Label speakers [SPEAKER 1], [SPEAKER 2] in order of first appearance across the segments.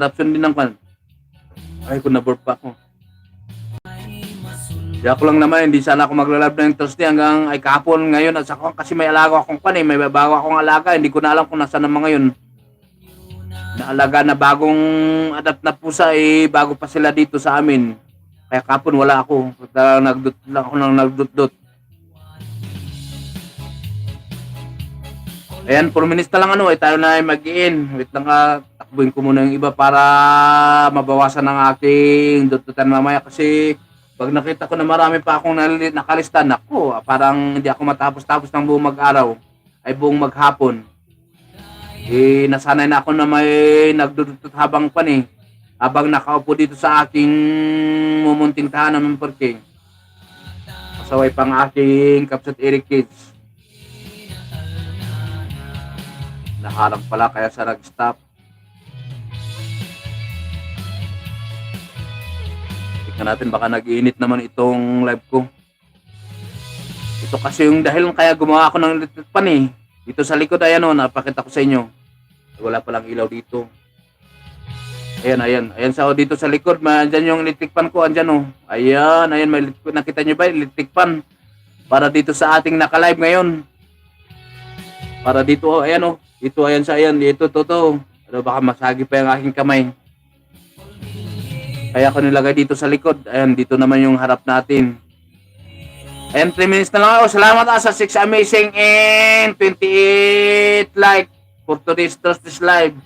[SPEAKER 1] adoption din ng kan. Ay, kung na-burp pa ako. Di ako lang naman, hindi sana ako maglalab ng Thursday hanggang ay kahapon ngayon at saka kasi may alaga akong pan eh, may bago akong alaga, hindi ko na alam kung nasaan na mga yun. Naalaga na bagong adapt na pusa eh, bago pa sila dito sa amin. Kaya kahapon wala ako, nagdut lang ako nang nagdut-dut. Ayan, 4 minutes na lang ano, eh, tayo na ay mag-in. Wait lang ka, takbuhin ko muna yung iba para mabawasan ng aking dututan mamaya kasi pag nakita ko na marami pa akong nali- nakalista, nako, parang hindi ako matapos-tapos ng buong mag-araw, ay buong maghapon. Eh, nasanay na ako na may nagdudutot habang pan eh. Habang nakaupo dito sa aking mumunting tahanan ng parking. Kasaway pang aking kapsat Eric Kids. Naharang pala kaya sa nag-stop. Tingnan natin baka nag-iinit naman itong live ko. Ito kasi yung dahil kaya gumawa ako ng electric pan eh. Dito sa likod ayan o, napakita ko sa inyo. Wala palang ilaw dito. Ayan, ayan. Ayan sa dito sa likod, ma- andyan yung electric pan ko, andyan o. Ayan, ayan, may nakita nyo ba electric pan? Para dito sa ating naka-live ngayon. Para dito, oh, ayan o. Ito, ayan sa ayan. Dito, to, to. Ano, baka masagi pa yung aking kamay. Kaya ko nilagay dito sa likod. Ayan, dito naman yung harap natin. Ayan, 3 minutes na lang ako. Salamat ah, sa 6 amazing and 28 like for today's Thursday's live.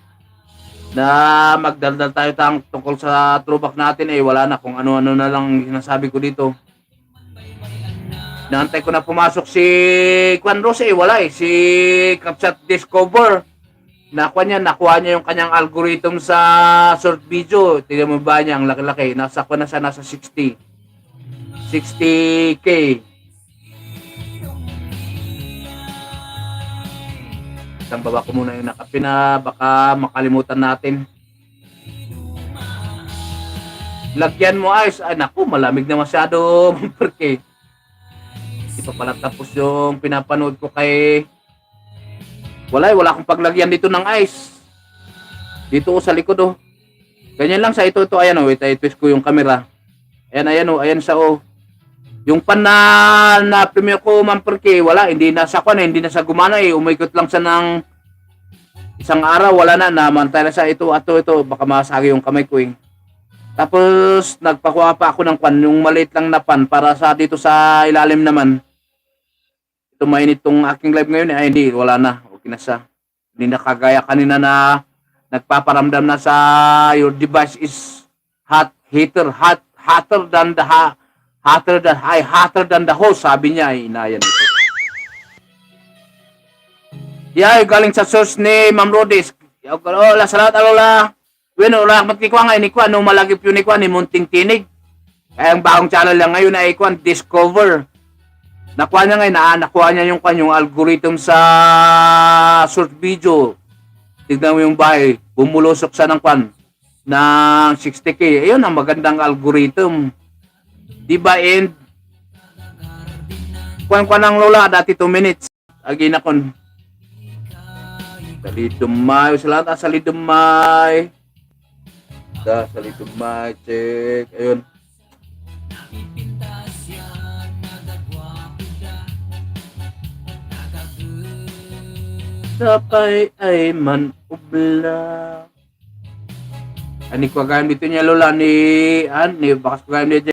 [SPEAKER 1] Na magdaldal tayo tang tungkol sa throwback natin eh wala na kung ano-ano na lang sinasabi ko dito. Naantay ko na pumasok si Juan Rose eh wala eh si Capchat Discover. Nakuha niya, nakuha niya yung kanyang algorithm sa short video. Tingnan mo ba niya ang laki-laki. Nasa ko na siya nasa 60. 60k. Isang baba ko muna yung nakape na baka makalimutan natin. Lagyan mo ice. Ay naku, malamig na masyado. Porque pa pala tapos yung pinapanood ko kay wala wala akong paglagyan dito ng ice. Dito ko sa likod oh. Ganyan lang sa ito ito ayan oh, wait, ay twist ko yung camera. Ayan ayan oh, ayan sa oh. Yung pan na, na premiere ko man porque wala, hindi na sa kwan, eh, hindi na sa gumana eh. Umikot lang sa ng isang araw, wala na, namantay na sa ito, ato ito, baka masagi yung kamay ko eh. Tapos, nagpakuha pa ako ng kwan, yung maliit lang na pan para sa dito sa ilalim naman. Ito mainit tong aking live ngayon eh. Ay, hindi, wala na. Okay na siya. Hindi na kagaya kanina na nagpaparamdam na sa your device is hot, heater, hot, hotter than the ha, hotter than, ay, hotter than the hose, sabi niya, ay, inayan ito. Yeah, galing sa source ni Ma'am Rodis. Oh, la salamat alola. Bueno, ula matikwa nga ni Kwan, no malagip yun ni Kwan ni Munting Tinig. Kaya ang bagong channel lang ngayon ay Kwan Discover. Nakuha niya ngayon, na, nakuha niya yung Kwan, yung algorithm sa short video. Tignan mo yung bahay, bumulusok sa ng Kwan ng 60k. Ayun ang magandang algorithm. Di ba, and Kwan kwan ng lola, dati 2 minutes. Again akon. Salidumay, salamat ah, salidumay. Da, salidumay, check. Ayun. Sapay ay man ubla. Ani ko gayam dito niya lola ni an ni bakas ko gayam niya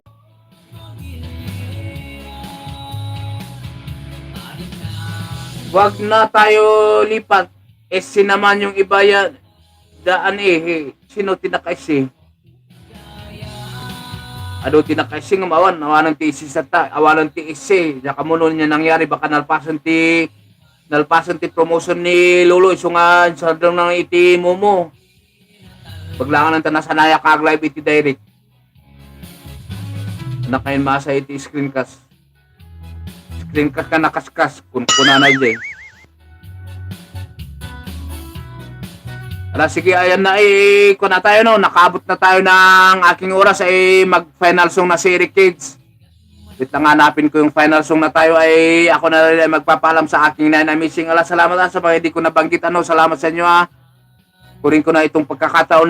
[SPEAKER 1] Wag na tayo lipat. SC naman yung iba yan. Daan eh. Sino tinakais eh? Ano tinakais nga mawan? Awanan ti isi sa ta. Awanan ti isi. Nakamuno niya nangyari. Baka nalpasan ti nalpasan ti promotion ni Lolo. Iso nga sa lang ng iti momo. Paglangan ng tanasanaya kag live iti direct. Nakain masa iti screencast. Screencast ka nakaskas. Kung kunanay dyan. Ala, sige, ayan na eh, kung na tayo no, nakabot na tayo ng aking oras ay mag-final song na si Eric Kids. Wait lang hanapin ko yung final song na tayo ay ako na rin ay magpapaalam sa aking nine missing. Ala, salamat ah, sa mga hindi ko nabanggit ano, salamat sa inyo ah. Kurin ko na itong pagkakataon na